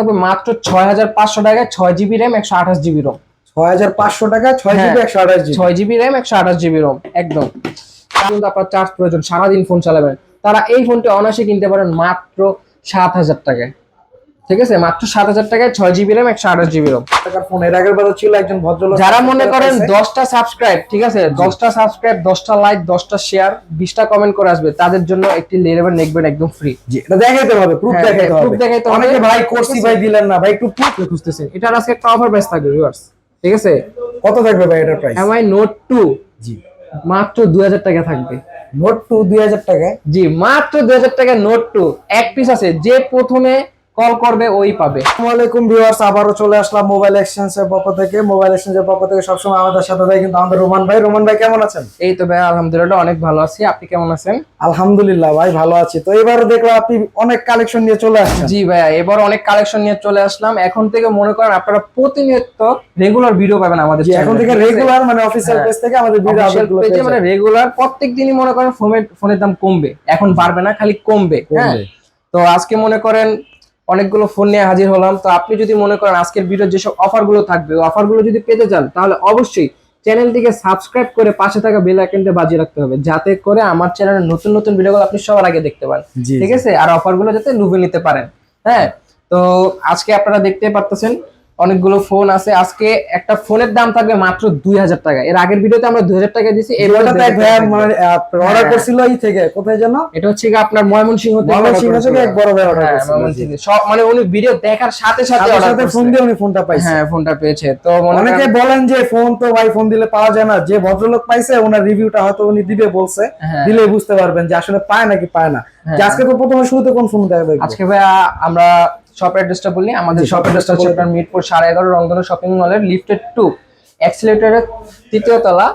থাকবে মাত্র ছয় হাজার পাঁচশো টাকায় ছয় জিবি র্যাম একশো আঠাশ জিবি রোম। ছয় হাজার পাঁচশো টাকা ছয় হ্যাঁ। জিবি একশো আঠাশ জিবি। ছয় জিবি র্যাম একশো আঠাশ জিবি রোম একদম। তার কিন্তু আপনার চার্জ প্রয়োজন সারাদিন ফোন চালাবেন। তারা এই ফোনটি অনায়াসে কিনতে পারেন মাত্র সাত হাজার টাকায়। ঠিক আছে? মাত্র সাত হাজার টাকায় ছয় জিবি র্যাম একশো আঠাশ জিবি রোম টাকার ফোন এর আগের বারও ছিল একজন ভদ্রলোক। যারা মনে করেন দশটা সাবস্ক্রাইব ঠিক আছে? দশটা সাবস্ক্রাইব দশটা লাইক দশটা শেয়ার বিশটা কমেন্ট করে আসবে তাদের জন্য একটি লেভেল নেকবেন একদম ফ্রি এটা দেখাইতে হবে প্রুফ হ্যাঁ, দেখাইতে হ্যাঁ, হবে। proof দেখাইতে হবে। অনেকে ভাই করছি ভাই দিলেন না ভাই একটু proof খুঁজতেছেন এটার আজকে একটা অফার প্রাইস থাকবে ভিউয়ার্স ঠিক আছে? কত থাকবে ভাই এটার price Mi Note two G. মাত্র দুই হাজার টাকা থাকবে। নোট টু দুই হাজার টাকায়? জি মাত্র দুই হাজার টাকা নোট টু এক পিস আছে যে প্রথমে কল করবে ওই পাবে। আসসালামু আলাইকুম ভিউয়ার্স আবারও চলে আসলাম মোবাইল এক্সচেঞ্জের পক্ষ থেকে। মোবাইল এক্সচেঞ্জের পক্ষ থেকে সবসময় আমাদের সাথে থাকে কিন্তু আমাদের রোমান ভাই। রোমান ভাই কেমন আছেন? এই তো ভাই আলহামদুলিল্লাহ অনেক ভালো আছি। আপনি কেমন আছেন? আলহামদুলিল্লাহ ভাই ভালো আছি। তো এবারে দেখলাম আপনি অনেক কালেকশন নিয়ে চলে আসছেন। জি ভাইয়া এবার অনেক কালেকশন নিয়ে চলে আসলাম। এখন থেকে মনে করেন আপনারা প্রতিনিয়ত রেগুলার ভিডিও পাবেন আমাদের এখন থেকে রেগুলার মানে অফিসিয়াল হ্যাঁ। পেজ থেকে আমাদের ভিডিও এ পেয়ে মানে রেগুলার প্রত্যেক দিনই মনে করেন ফোনের ফোনের দাম কমবে। এখন বাড়বে না খালি কমবে। হ্যাঁ। তো আজকে মনে করেন অনেকগুলো ফোন নিয়ে হাজির হলাম। তো আপনি যদি মনে করেন আজকের ভিডিওর যেসব অফারগুলো থাকবে অফারগুলো যদি পেতে চান তাহলে অবশ্যই চ্যানেলটিকে সাবস্ক্রাইব করে পাশে থাকা বেল আইকনটা বাজিয়ে রাখতে হবে যাতে করে আমার চ্যানেলের নতুন নতুন ভিডিওগুলো আপনি সবার আগে দেখতে পান ঠিক আছে? আর অফারগুলো যাতে লুভে নিতে পারেন। হ্যাঁ? তো আজকে আপনারা দেখতে পারতেছেন অনেকগুলো ফোন আছে। আজকে একটা ফোনের দাম থাকবে মাত্র দুই হাজার টাকা। এর আগের ভিডিওতে আমরা দুই হাজার টাকা দিয়েছি ভাইয়া মানে অর্ডার হ্যাঁ। করছিল এই থেকে কোথায় যেন? এটা হচ্ছে আপনার ময়মনসিংহ ময়মনসিংহ থেকে এক বড় ভাই order হ্যাঁ, সব মানে উনি ভিডিও দেখার সাথে সাথে সাথে। ফোন দিয়ে উনি ফোনটা পাইছে। হ্যাঁ ফোনটা পেয়েছে। তো অনেকে বলেন যে ফোন তো ভাই ফোন দিলে পাওয়া যায় না। যে ভদ্রলোক পাইছে ওনার রিভিউটা হয়তো উনি দিবে বলছে। হ্যাঁ। দিলে বুঝতে পারবেন যে আসলে পায় নাকি পায় না। আজকে তো প্রথমে শুরুতে কোন ফোন দেখা আজকে ভাইয়া আমরা শপ অ্যাড্রেসটা বলি আমাদের শপ অ্যাড্রেসটা হচ্ছে আপনার মিরপুর সাড়ে এগারো রংধনু শপিং মলের লিফটেড টু অ্যাক্সিলেটারের তৃতীয় তলা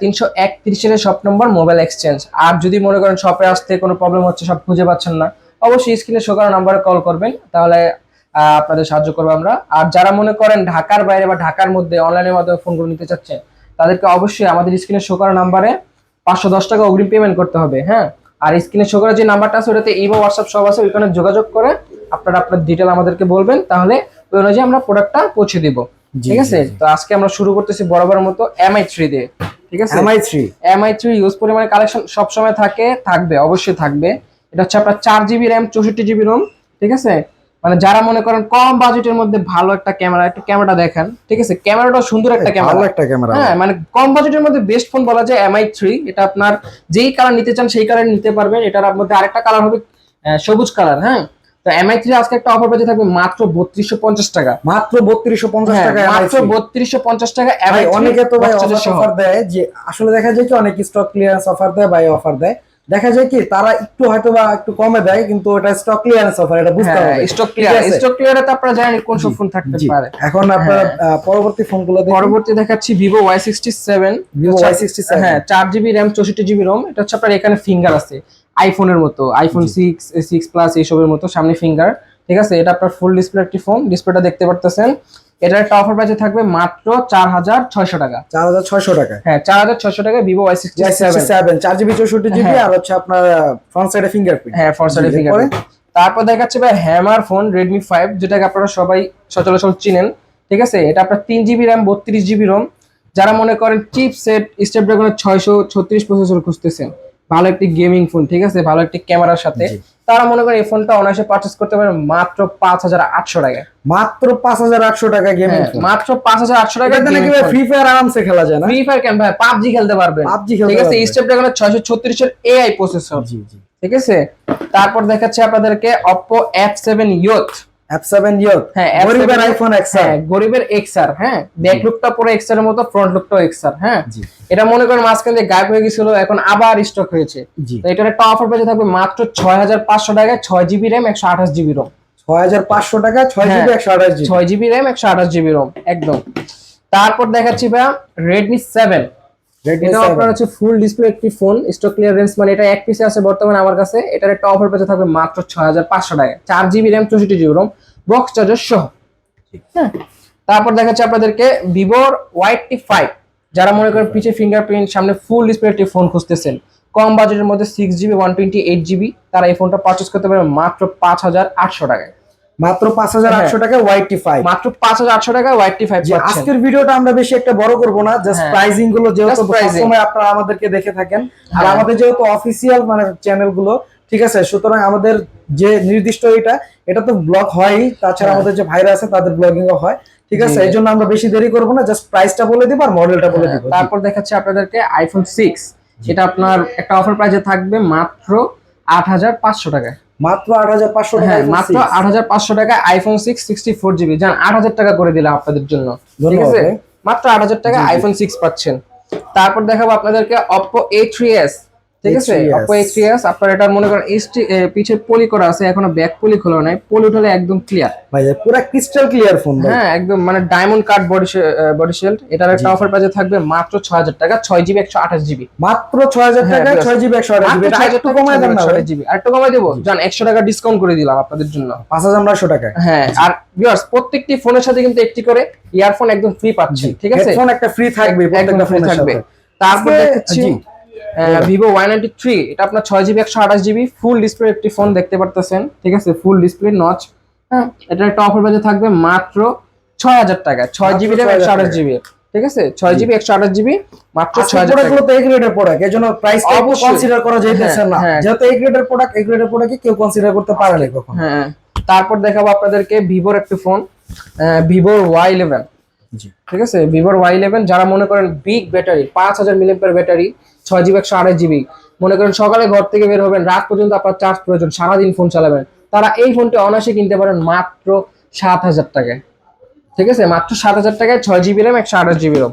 তিনশো একত্রিশের শপ নম্বর মোবাইল এক্সচেঞ্জ আর যদি মনে করেন শপে আসতে কোনো প্রবলেম হচ্ছে সব খুঁজে পাচ্ছেন না অবশ্যই স্ক্রিনে শো করা নাম্বারে কল করবেন তাহলে আপনাদের সাহায্য করব আমরা। আর যারা মনে করেন ঢাকার বাইরে বা ঢাকার মধ্যে অনলাইনের মাধ্যমে ফোনগুলো নিতে চাচ্ছেন তাদেরকে অবশ্যই আমাদের স্ক্রিনে শো করা নাম্বারে পাঁচশো দশ টাকা অগ্রিম পেমেন্ট করতে হবে হ্যাঁ? আর স্ক্রিনে শো করা যে নাম্বারটা আছে ওটাতে ইমো হোয়াটসঅ্যাপ সব আছে ওইখানে যোগাযোগ করে আপনারা আপনার ডিটেল আমাদেরকে বলবেন তাহলে ওই অনুযায়ী আমরা প্রোডাক্টটা পৌঁছে দিব। ঠিক আছে? তো আজকে আমরা শুরু করতেছি বরাবর মতো এমআই থ্রি দিয়ে। ঠিক আছে? Mi three Mi three use পরিমাণে কালেকশন সবসময় থাকে থাকবে অবশ্যই থাকবে। এটা হচ্ছে আপনার চার জিবি র্যাম চৌষট্টি জিবি রোম ঠিক আছে? মানে যারা মনে করেন কম বাজেটের মধ্যে ভালো একটা ক্যামেরা একটা ক্যামেরাটা দেখেন ঠিক আছে? ক্যামেরাটা সুন্দর একটা ভালো ক্যামেরা একটা ক্যামেরা হ্যাঁ মানে কম বাজেটের মধ্যে বেস্ট ফোন বলা যায় এমআই থ্রি এটা আপনার যেই কালার নিতে চান সেই কালার নিতে পারবেন। এটার মধ্যে আরেকটা কালার হবে সবুজ কালার হ্যাঁ? তো এমআই থ্রি আজকে একটা অফার পেতে থাকবে মাত্র বত্রিশশো পঞ্চাশ টাকা। মাত্র বত্রিশশো পঞ্চাশ হ্যাঁ, টাকা মাত্র বত্রিশশো পঞ্চাশ টাকা MI3 অনেকে তো ভাই অফার দেয় যে আসলে দেখা যায় কি অনেক স্টক ক্লিয়ারেন্স অফার দেয় ভাই অফার দেয়। দেখা যায় কি তারা একটু হয়তো বা একটু কমে দেয় কিন্তু ওটা স্টক ক্লিয়ারেন্স অফার এটা বুঝতে হ্যাঁ হবে। স্টক ক্লিয়ার স্টক ক্লিয়ারে তো আপনারা জানেন কোন সব ফোন থাকতে পারে। এখন আপনার হ্যাঁ। পরবর্তী ফোনগুলো দেখুন। পরবর্তী দেখাচ্ছি Vivo Y sixty seven Vivo Y67 হ্যাঁ চার জিবি র্যাম চৌষট্টি জিবি রোম এটা হচ্ছে আপনার এখানে ফিঙ্গার আছে। আইফোনের মতো আইফোন সিক্স সিক্স প্লাস এইসবের মতো সামনে ফিঙ্গার ঠিক আছে? এটা আপনার ফুল ডিসপ্লে একটি ফোন ডিসপ্লেটা দেখতে পারতেছেন। এটার একটা অফার প্রাইসে থাকবে মাত্র চার হাজার ছয়শো টাকা। চার হাজার ছয়শো টাকা। হ্যাঁ চার হাজার ছয়শো টাকা ভিভো ওয়াই সিক্সটি সেভেন চার জিবি চৌষট্টি জিবি হ্যাঁ। আর হচ্ছে আপনার ফ্রন্ট সাইডে ফিঙ্গারপ্রিন্ট হ্যাঁ ফর সাইডে ফিঙ্গার তারপর দেখাচ্ছে ভাই হ্যামার ফোন রেডমি ফাইভ যেটাকে আপনারা সবাই সচরাচর চিনেন ঠিক আছে? এটা আপনার তিন জিবি র্যাম বত্রিশ জিবি রোম যারা মনে করেন চিপ সেট স্ন্যাপড্রাগনের ছয়শো ছত্রিশ প্রসেসর খুঁজতেছেন ভালো একটি গেমিং ফোন ঠিক আছে? ভালো একটি ক্যামেরার সাথে। তারা মনে করেন এই ফোনটা অনায়াসে পারচেস করতে পারে মাত্র পাঁচ হাজার আটশো টাকায়। মাত্র পাঁচ হাজার আটশো টাকা গেমিং হ্যাঁ, মাত্র পাঁচ হাজার আটশো টাকা নাকি ফ্রি ফায়ার আরামসে খেলা যায় না? ফ্রি ফায়ার কেন? ভাই পাবজি খেলতে পারবে খেলতে ঠিক আছে। স্ন্যাপড্রাগনের ছয়শো ছত্রিশের এআই প্রসেসর জি জি। ঠিক আছে? তারপর দেখাচ্ছে আপনাদেরকে অপো এফ সেভেন ইয়থ হ্যাঁ গরিবের F7 আইফোন হ্যাঁ গরিবের এক্সআর হ্যাঁ ব্যাক লুকটা পুরো এক্সআর এর মতো ফ্রন্ট লুকটাও এক্সআর হ্যাঁ। এটা মনে করেন মাঝখান দিয়ে গায়েব হয়ে গেছিল এখন আবার স্টক হয়েছে। তো এটার একটা অফার পেয়ে থাকবে মাত্র ছয় হাজার পাঁচশো টাকায় ছয় জিবি র্যাম একশো আঠাশ জিবি রোম ছয় হাজার পাঁচশো টাকা ছয় হ্যাঁ। জিবি একশো আঠাশ ছয় জিবি র্যাম একশো আঠাশ জিবি রোম একদম। তারপর দেখাচ্ছি ভাইয়া রেডমি সেভেন এটা আপনার হচ্ছে ফুল ডিসপ্লে একটি ফোন স্টক ক্লিয়ারেন্স মানে এটা এক পিসে আছে বর্তমানে আমার কাছে। এটার একটা অফার পেতে থাকবে মাত্র ছয় হাজার পাঁচশো টাকা। চার জিবি র্যাম চৌষট্টি জিবি রোম বক্স চার্জার সহ। হ্যাঁ। তারপর দেখাচ্ছে আপনাদেরকে ভিভোর ওয়াইট ফাইভ যারা মনে করেন পিছে ফিঙ্গারপ্রিন্ট সামনে ফুল ডিসপ্লে একটি ফোন খুঁজতেছেন কম বাজেটের মধ্যে six GB one twenty eight GB তারা এই ফোনটা পারচেস করতে পারবে মাত্র পাঁচ হাজার আটশো টাকায়। মাত্র পাঁচ হাজার আটশো টাকা ওয়াইটি ফাইভ মাত্র পাঁচ হাজার আটশো টাকা ওয়াইটি ফাইভ আজকের ভিডিওটা আমরা বেশি একটা বড় করব না জাস্ট। প্রাইজিংগুলো যেহেতু সময় আপনারা আমাদেরকে দেখে থাকেন। আর হ্যাঁ। আমাদের যেহেতু অফিসিয়াল মানে চ্যানেলগুলো ঠিক আছে? সুতরাং আমাদের যে নির্দিষ্ট এটা এটা তো ব্লগ হয়ই। তাছাড়া হ্যাঁ। আমাদের যে ভাইরা আছে তাদের ব্লগিং ও হয়। ঠিক আছে? এই জন্য আমরা বেশি দেরি করব না জাস্ট প্রাইসটা বলে দিব আর মডেলটা বলে দিব। হ্যাঁ, তারপর দেখাচ্ছি আপনাদেরকে আইফোন সিক্স যেটা আপনার একটা অফার প্রাইসে থাকবে মাত্র আট হাজার পাঁচশো টাকায়। মাত্র আট হাজার পাঁচশো হ্যাঁ মাত্র আট হাজার পাঁচশো টাকায় iPhone six sixty four GB যান আট হাজার টাকা করে দিলাম আপনাদের জন্য। ঠিক আছে? মাত্র আট হাজার টাকা। আইফোন সিক্স পাচ্ছেন। তারপর দেখাবো আপনাদেরকে অপো এ থ্রি এস ঠিক আছে অপো এ থ্রি এস আপনার এটা মনে করেন এইচটি পিছে পলি করা আছে এখনও ব্যাক পলি খোলা নাই পলি উঠলে একদম ক্লিয়ার ভাই পুরো ক্রিস্টাল ক্লিয়ার ফোন হ্যাঁ একদম মানে diamond cut body body shield এটার একটা অফার প্রাইসে থাকবে মাত্র ছয় হাজার টাকা ছয় জিবি একশো আঠাশ জিবি মাত্র ছয় হাজার হ্যাঁ, টাকা বিরাট। ছয় জিবি একশো আঠাশ জিবি একটু কমায় দেন না ভাই জিবি আর একটু কমাই দেবো যান একশো টাকা ডিসকাউন্ট করে দিলাম আপনাদের জন্য পাঁচ হাজার নয়শো টাকা হ্যাঁ আর ভিউয়ার্স প্রত্যেকটি ফোনের সাথে কিন্তু একটি করে ইয়ারফোন একদম ফ্রি পাচ্ছেন ঠিক আছে হেডফোন একটা ফ্রি থাকবে প্রত্যেকটা ফোনের থাকবে সাথে তারপর দেখাচ্ছি। ভিভো ওয়াই নাইনটি থ্রি এটা আপনার ছয় জিবি একশো আঠাশ জিবি ফুল ডিসপ্লে একটি ফোন দেখতে পারতেছেন ঠিক আছে? ফুল ডিসপ্লে নচ হ্যাঁ? এটা একটা অফার বাজে থাকবে মাত্র ছয় হাজার টাকা ছয় জিবি 6,000 একশো আঠাশ জিবি ঠিক আছে? ছয় জিবি একশো আঠাশ জিবি মাত্র ছয় হাজার টাকা। তো এই গ্রেডের প্রোডাক্টের জন্য প্রাইস। কনসিডার করা যাইতেছে হ্যাঁ, না। হ্যাঁ। যেহেতু এই গ্রেডের প্রোডাক্ট এই গ্রেডের প্রোডাক্টকে কেউ কনসিডার করতে পারে না কখন? হ্যাঁ। তারপর দেখাবো আপনাদেরকে ভিভোর একটি ফোন ভিভোর ওয়াই ইলেভেন জি। ঠিক আছে? ভিভোর ওয়াই ইলেভেন যারা মনে করেন বিগ ব্যাটারি পাঁচ হাজার মিলিয়ামের ব্যাটারি ছয় জিবি একশো আড়াই জিবি মনে করেন সকালে ঘর থেকে বের হবেন, রাত পর্যন্ত আপনার চার্জ প্রয়োজন, সারাদিন ফোন চালাবেন। তারা এই ফোনটি অনায়াসে কিনতে পারেন মাত্র সাত হাজার টাকায়। ঠিক আছে? মাত্র সাত হাজার টাকায় ছয় জিবি র্যাম একশো আঠাশ জিবি রম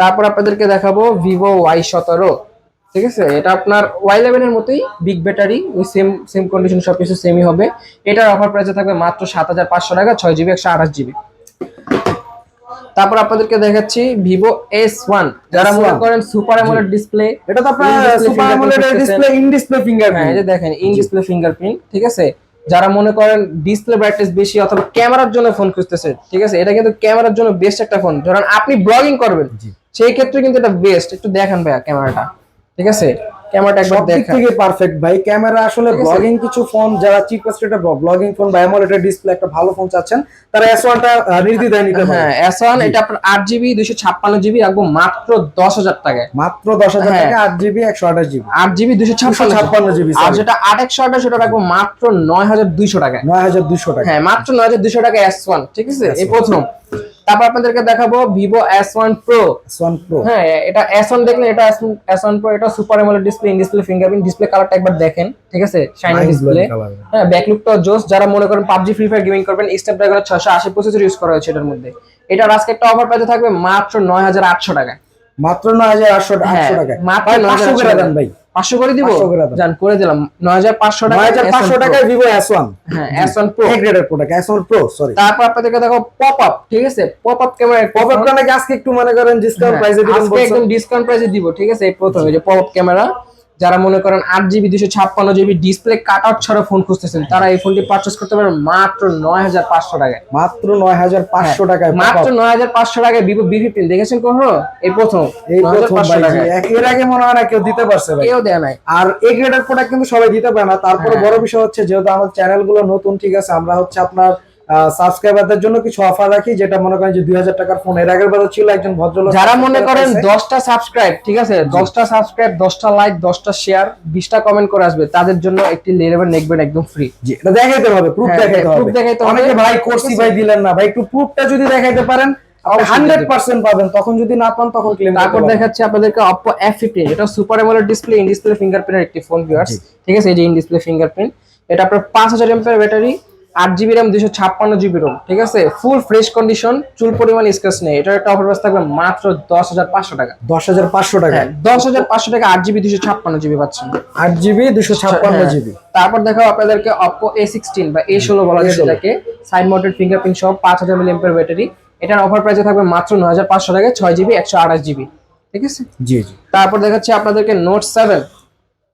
তারপর আপনাদেরকে দেখাবো ভিভো ওয়াই সতেরো। ঠিক আছে? এটা আপনার ওয়াই ইলেভেনের মতোই বিগ ব্যাটারি ওই সেম সেম কন্ডিশন সব কিছু সেমই হবে। এটার অফার প্রাইসে থাকবে মাত্র সাত হাজার পাঁচশো টাকা, ছয় জিবি একশো আঠাশ জিবি তারপর আপনাদেরকে দেখাচ্ছি ভিভো এস ওয়ান যারা মনে S1 করেন সুপার অ্যামোলেড ডিসপ্লে এটা তো আপনার super AMOLED display in display fingerprint এই যে দেখেন ইন ডিসপ্লে ফিঙ্গারপ্রিন্ট ঠিক আছে? যারা মনে করেন ডিসপ্লে ব্রাইটনেস বেশি অথবা ক্যামেরার জন্য ফোন খুঁজতেছে ঠিক আছে? এটা কিন্তু ক্যামেরার জন্য বেস্ট একটা ফোন ধরেন আপনি ব্লগিং করবেন সেই ক্ষেত্রে কিন্তু এটা বেস্ট একটু দেখেন ভাইয়া ক্যামেরাটা। ঠিক আছে? ক্যামেরাটা একবার দেখেন। থেকে পারফেক্ট ভাই। ক্যামেরা আসলে। ব্লগিং কিছু ফোন যারা চিপেস্ট একটা ব্লগিং ফোন বা অ্যামোলেড ডিসপ্লে একটা ভালো ফোন চাচ্ছেন তারা S1 টা নির্দ্বিধায় নিতে পারে হ্যাঁ এস ওয়ান এটা আপনার আট জিবি দুইশো ছাপ্পান্ন জিবি রাখব মাত্র দশ হাজার টাকায়। মাত্র দশ হাজার হ্যাঁ। টাকা আট জিবি একশো আঠাশ জিবি আট জিবি দুইশো ছাপ্পান্ন ছাপ্পান্ন জিবি আর যেটা আট একশো আঠাশ সেটা রাখব মাত্র নয় হাজার দুইশো টাকায়। নয় হাজার দুশো টাকা হ্যাঁ মাত্র নয় হাজার দুশো টাকা এস ওয়ান ঠিক আছে? এই প্রথম। তারপর আপনাদেরকে দেখাবো Vivo S one Pro S1 Pro হ্যাঁ এটা এস ওয়ান দেখলে এটা এস ওয়ান প্রো এটা super AMOLED display in display fingerprint display কালারটা একবার দেখেন ঠিক আছে? Shiny display. হ্যাঁ ব্যাকলুকটা জোস যারা মনে করেন পাবজি ফ্রি ফায়ার গেমিং করবেন স্ন্যাপড্রাগনের ছশো আশি প্রসেসর ইউজ করা হয়েছে এটার মধ্যে। এটার আজকে একটা অফার প্রাইসে থাকবে মাত্র নয় হাজার আটশো টাকা মাত্র নয় হাজার আটশো হ্যাঁ, টাকা মাত্র ভাই, 9,800 পাঁচশো করে ভাই। পাঁচশো করে দিব? 500 করে দেন। জান করে দিলাম। নয় হাজার পাঁচশো টাকা নয় হাজার পাঁচশো টাকায় ভিভো এস ওয়ান হ্যাঁ এস ওয়ান প্রো গ্রেডের product S one Pro sorry তারপর আপনাদেরকে দেখো পপ আপ ঠিক আছে? Pop up camera pop up নাকি আজকে একটু মনে করেন ডিসকাউন্ট প্রাইসে আজকে একদম ডিসকাউন্ট প্রাইসে দিব ঠিক আছে? এই প্রথমে যে পপ আপ ক্যামেরা যারা মনে করেন আট জিবি দুশো ছাপ্পান্ন জিবি ডিসপ্লে কাট আউট ছাড়া ফোন খুঁজতেছেন তারা এই ফোনটি পারচেস করতে পারেন মাত্র নয় হাজার পাঁচশো টাকায়। মাত্র নয় হাজার পাঁচশো টাকায় হ্যাঁ, মাত্র নয় হাজার পাঁচশো টাকায় ভিভো বি ফিফটিন দেখেছেন কখনো? এই প্রথম। এই টাকায়। এর আগে মনে হয় না কেউ দিতে পারছে কেউ দেয় নাই। আর এ গ্রেডের প্রোডাক্ট কিন্তু সবাই দিতে পারে না। তারপরে হ্যাঁ। বড় বিষয় হচ্ছে যেহেতু আমাদের চ্যানেলগুলো নতুন ঠিক আছে আমরা হচ্ছে আপনার সাবস্ক্রাইবারদের জন্য কিছু অফার রাখি যেটা মনে করেন যে দুই হাজার টাকার ফোন এর আগের বারও ছিল একজন ভদ্রলোক। যারা মনে করেন দশটা সাবস্ক্রাইব ঠিক আছে? দশটা সাবস্ক্রাইব দশটা লাইক দশটা শেয়ার বিশটা কমেন্ট করে আসবে তাদের জন্য একটি লেভেল নেকবেন একদম ফ্রি এটা দেখাইতে হবে প্রুফ হ্যাঁ, দেখাইতে হবে। দেখাইতে হবে। অনেকে ভাই করছি ভাই দিলেন না। ভাই একটু প্রুফটা যদি দেখাইতে পারেন হান্ড্রেড পার্সেন্ট পাবেন। তখন যদি না পান তখন ক্লেম তারপর দেখাচ্ছি আপনাদেরকে Oppo F15 এটা সুপার ডিসপ্লে ইন ডিসপ্লে ফিঙ্গারপ্রিন্টের একটি ফোন ভিউয়ার্স ঠিক আছে এই যে ইন ডিসপ্লে ফিঙ্গারপ্রিন্ট এটা আপনার পাঁচ হাজার এমপের ব্যাটারি আট জিবি র্যাম দুশো ছাপ্পান্ন জিবি রোম ঠিক আছে? ফুল ফ্রেশ কন্ডিশন চুল পরিমাণ স্ক্র্যাচ নেই। এটার একটা অফার থাকবে মাত্র দশ হাজার পাঁচশো টাকা। দশ হাজার পাঁচশো টাকা? হ্যাঁ দশ হাজার পাঁচশো টাকা আট জিবি দুশো ছাপ্পান্ন জিবি পাচ্ছেন। আট জিবি দুশো ছাপ্পান্ন হ্যাঁ। জিবি তারপর দেখাও আপনাদেরকে Oppo A16 বা A16 বলা যায় A16 যেটাকে সাইড মাউন্টেড ফিঙ্গারপ্রিন্ট সহ পাঁচ হাজার মিলি এমপের ব্যাটারি এটার অফার প্রাইসে থাকবে মাত্র নয় হাজার পাঁচশো টাকা ছয় জিবি একশো আঠাশ জিবি ঠিক আছে? জি জি। তারপর দেখাচ্ছি আপনাদেরকে নোট সেভেন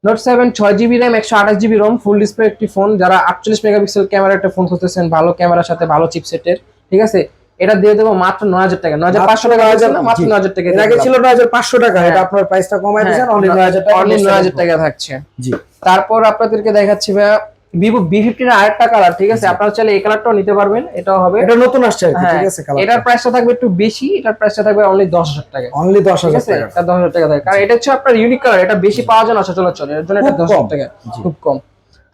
নোট সেভেন ছয় জিবি র্যাম একশো আঠাশ জিবি রোম ফুল ডিসপ্লে একটি ফোন যারা আটচল্লিশ মেগাপিক্সেল ক্যামেরা একটা ফোন খুঁজতেছেন ভালো ক্যামেরার সাথে ভালো চিপসেটের ঠিক আছে? এটা দিয়ে দেবো মাত্র নয় হাজার টাকা। নয় হাজার পাঁচশো টাকা মাত্র নয় হাজার টাকা আগে ছিল নয় হাজার পাঁচশো টাকা হ্যাঁ। এটা আপনার প্রাইসটা কমাই দিয়েছেন অনলি নয় হাজার টাকা। অনলি নয় হাজার টাকা থাকছে। জি। তারপর আপনাদেরকে দেখাচ্ছি ভাইয়া ভিভো বি ফিফটির আরেকটা কালার ঠিক আছে? আপনারা চাইলে এই কালারটাও নিতে পারবেন এটাও হবে। এটা নতুন আসছে আর হ্যাঁ ঠিক আছে এটার প্রাইসটা থাকবে একটু বেশি এটার প্রাইসটা থাকবে অনলি দশ হাজার টাকা। অনলি দশ হাজার টাকা। এটা দশ হাজার টাকা থাকে। কারণ এটা হচ্ছে আপনার ইউনিক কালার এটা বেশি পাওয়া যায় না সচরাচর এর জন্য এটা দশ হাজার। টাকা। খুব কম।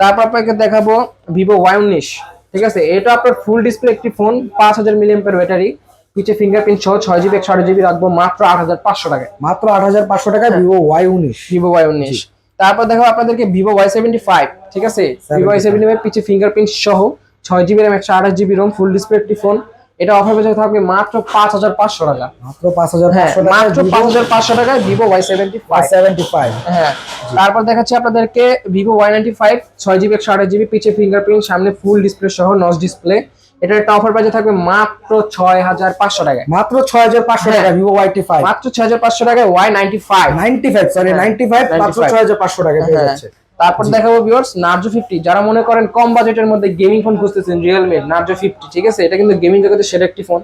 তারপর আপনাকে দেখাবো ভিভো ওয়াই উনিশ ঠিক আছে? এটা আপনার ফুল ডিসপ্লে একটি ফোন পাঁচ হাজার মিলিয়ন ব্যাটারি পিছে ফিঙ্গারপ্রিন্ট সহ ছয় জিবি একশো আট জিবি রাখব মাত্র আট হাজার পাঁচশো টাকায়। মাত্র আট হাজার পাঁচশো টাকা হ্যাঁ। ভিভো ওয়াই উনিশ ভিভো ওয়াই উনিশ তারপর দেখো আপনাদেরকে ভিভো ওয়াই সেভেন্টি ফাইভ ঠিক আছে? ভিভো ওয়াই সেভেন্টি ফাইভ পিছে ফিঙ্গারপ্রিন্ট সহ ছয় জিবি র্যাম একশো আঠাশ জিবি রোম ফুল ডিসপ্লে একটি ফোন এটা অফার পেয়ে থাকবে মাত্র পাঁচ হাজার পাঁচশো টাকা। মাত্র পাঁচ হাজার হ্যাঁ মাত্র পাঁচ হাজার পাঁচশো টাকায় Vivo Y seventy five seventy five হ্যাঁ তারপর দেখাচ্ছি আপনাদেরকে ভিভো ওয়াই নাইনটি ফাইভ ছয় জিবি একশো আঠাশ জিবি পিছে ফিঙ্গারপ্রিন্ট সামনে ফুল ডিসপ্লে সহ নচ ডিসপ্লে এটার একটা অফার প্রাইসে থাকবে মাত্র ছয় হাজার পাঁচশো টাকায়। মাত্র ছয় হাজার পাঁচশো হ্যাঁ। টাকা Vivo ওয়াইটি ফাইভ মাত্র ছয় হাজার পাঁচশো টাকায় Y ninety five ninety five sorry হ্যাঁ, নাইনটি ফাইভ মাত্র 95 ছয় হাজার পাঁচশো টাকা পেয়ে হ্যাঁ। যাচ্ছে। তারপর দেখাবো ভিউয়ার্স নার্জো ফিফটি যারা মনে করেন কম বাজেটের মধ্যে গেমিং ফোন খুঁজতেছেন Realme নার্জো ফিফটি ঠিক আছে? এটা কিন্তু গেমিং জগতে সেরা একটি ফোন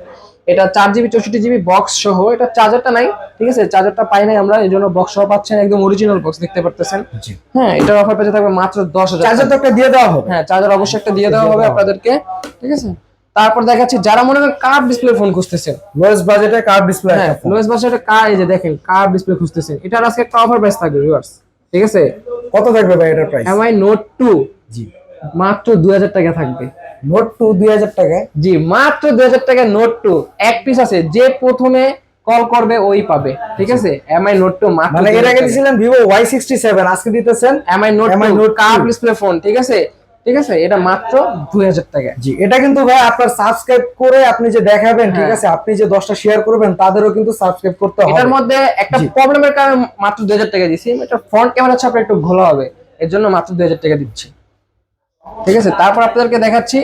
এটা চার জিবি চৌষট্টি জিবি বক্স সহ এটা চার্জারটা নাই ঠিক আছে? চার্জারটা পাই নাই আমরা এই জন্য বক্স সহ পাচ্ছেন একদম অরিজিনাল বক্স দেখতে পারতেছেন। হ্যাঁ এটার অফার পেতে থাকবে মাত্র দশ হাজার চার্জার তো একটা দিয়ে দেওয়া হবে। হ্যাঁ চার্জার অবশ্যই একটা দিয়ে দেওয়া হবে। আপনাদেরকে ঠিক আছে? তারপর দেখাচ্ছি যারা মনে করেন কার্ভ ডিসপ্লে ফোন খুঁজতেছেন। লোয়েস্ট বাজেটে কার্ভ ডিসপ্লে হ্যাঁ লোয়েস্ট বাজেটে কার এই যে দেখেন কার্ভ ডিসপ্লে খুঁজতেছেন। এটার আজকে একটা অফার প্রাইস থাকবে ভিউয়ার্স ঠিক আছে? কত থাকবে ভাই এটার প্রাইস এমআই নোট টু জি। মাত্র দুই হাজার টাকা থাকবে। নোট টু দুই হাজার টাকায় জি মাত্র দুই হাজার টাকা নোট টু। এক পিস আছে যে প্রথমে কল করবে ওই পাবে। ঠিক আছে? এমআই নোট টু মাত্র মানে এর আগে দিয়েছিলেন ভিভো ওয়াই সিক্সটি সেভেন আজকে দিতেছেন MI note MI two Note curve display phone ঠিক আছে? ঠিক আছে? এটা মাত্র দুই হাজার টাকা। জি এটা কিন্তু ভাই আপনার সাবস্ক্রাইব করে আপনি যে দেখাবেন ঠিক হ্যাঁ। আছে? আপনি যে দশটা শেয়ার করবেন তাদেরও কিন্তু সাবস্ক্রাইব করতে হবে। এটার মধ্যে একটা প্রবলেমের কারণে মাত্র দুই হাজার টাকা দিচ্ছি এটা ফ্রন্ট ক্যামেরা ছাপা একটু ঘোলা হবে। এর জন্য মাত্র দুই হাজার টাকা দিচ্ছি। ঠিক আছে? তারপর আপনাদেরকে দেখাচ্ছি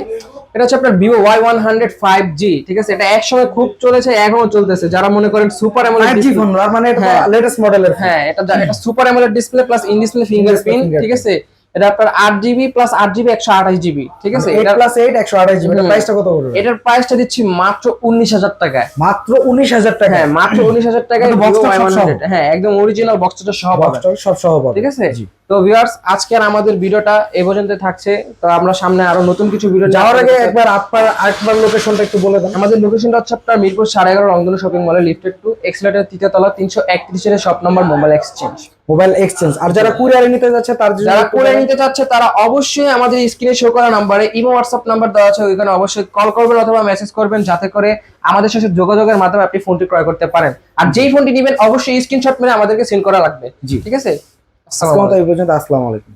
এটা হচ্ছে আপনার Vivo Y one hundred five G ঠিক আছে? এটা একসময় খুব চলেছে এখনও চলতেছে। যারা মনে করেন সুপার এমোলেড জি ফোন মানে এটা হ্যাঁ। লেটেস্ট মডেলের হ্যাঁ এটা এটা super AMOLED display plus in display fingerprint ঠিক আছে? এটা আপনার আট জিবি প্লাস আট জিবি একশো আঠাশ জিবি ঠিক আছে? এইট এটা প্লাস এইট একশো আঠাশ জিবি। প্রাইসটা কত পড়বে? এটার প্রাইসটা দিচ্ছি মাত্র উনিশ হাজার টাকায়। মাত্র উনিশ হাজার টাকা হ্যাঁ মাত্র উনিশ হাজার টাকায় কিন্তু box Vivo টা সব সহ। Y100 হ্যাঁ একদম অরিজিনাল বক্সটা সহ পাবেন সব সহ পাবেন। ঠিক আছে? তো ভিউয়ার্স আজকের আমাদের ভিডিওটা এই পর্যন্ত থাকছে। তো আমরা সামনে আরও নতুন কিছু ভিডিও যাওয়ার আগে একবার আপনার আরেকবার লোকেশনটা একটু বলে দেন। আমাদের লোকেশনটা হচ্ছে আপনার মিরপুর সাড়ে এগারো রংধনু শপিং মলে লিফটেড টু এক্সলেটার তৃতীয় তলা তিনশো একত্রিশের shop number mobile exchange mobile exchange. আর যারা কুরিয়ারে নিতে যাচ্ছে তার জন্য যারা কুরিয়ারে নিতে যাচ্ছে তারা অবশ্যই আমাদের স্ক্রিনে শো করা নম্বরে ইমো হোয়াটসঅ্যাপ নাম্বার দেওয়া আছে ওইখানে অবশ্যই কল করবেন অথবা মেসেজ করবেন যাতে করে আমাদের সাথে যোগাযোগের মাধ্যমে আপনি ফোনটি ক্রয় করতে পারেন। আর যেই ফোনটি নেবেন অবশ্যই স্ক্রিনশট মেরে আমাদেরকে সেন্ড করা লাগবে। জি। ঠিক আছে? আসসালামু আলাইকুম।